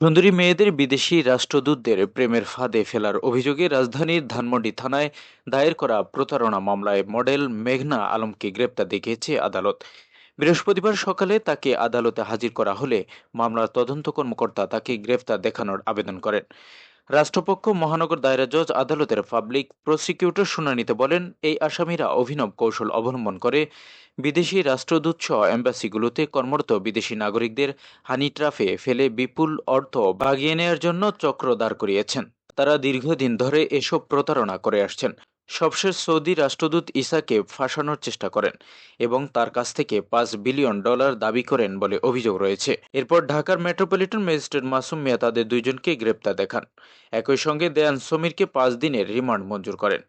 সুন্দরী মেয়েদের বিদেশি রাষ্ট্রদূতদের প্রেমের ফাঁদে ফেলার অভিযোগে রাজধানীর ধানমন্ডি থানায় দায়ের করা প্রতারণা মামলায় মডেল মেঘনা আলমকে গ্রেপ্তার দেখিয়েছে আদালত। বৃহস্পতিবার সকালে তাকে আদালতে হাজির করা হলে মামলার তদন্ত কর্মকর্তা তাকে গ্রেফতার দেখানোর আবেদন করেন। রাষ্ট্রপক্ষ মহানগর দায়রা জজ আদালতের পাবলিক প্রসিকিউটর শুনানিতে বলেন, এই আসামিরা অভিনব কৌশল অবলম্বন করে বিদেশি রাষ্ট্রদূত সহ এম্বাসিগুলোতে কর্মরত বিদেশি নাগরিকদের হানি ট্রাফে ফেলে বিপুল অর্থ বাগিয়ে নেওয়ার জন্য চক্র দাঁড় করিয়েছেন। তারা দীর্ঘদিন ধরে এসব প্রতারণা করে আসছেন। সবশেষ সৌদি রাষ্ট্রদূত ইসাকে ফাঁসানোর চেষ্টা করেন এবং তার কাছ থেকে পাঁচ বিলিয়ন ডলার দাবি করেন বলে অভিযোগ রয়েছে। এরপর ঢাকার মেট্রোপলিটন ম্যাজিস্ট্রেট মাসুম মিয়া তাদের দুইজনকে গ্রেপ্তার দেখান। একই সঙ্গে দেয়ান সমীরকে পাঁচ দিনের রিমান্ড মঞ্জুর করেন।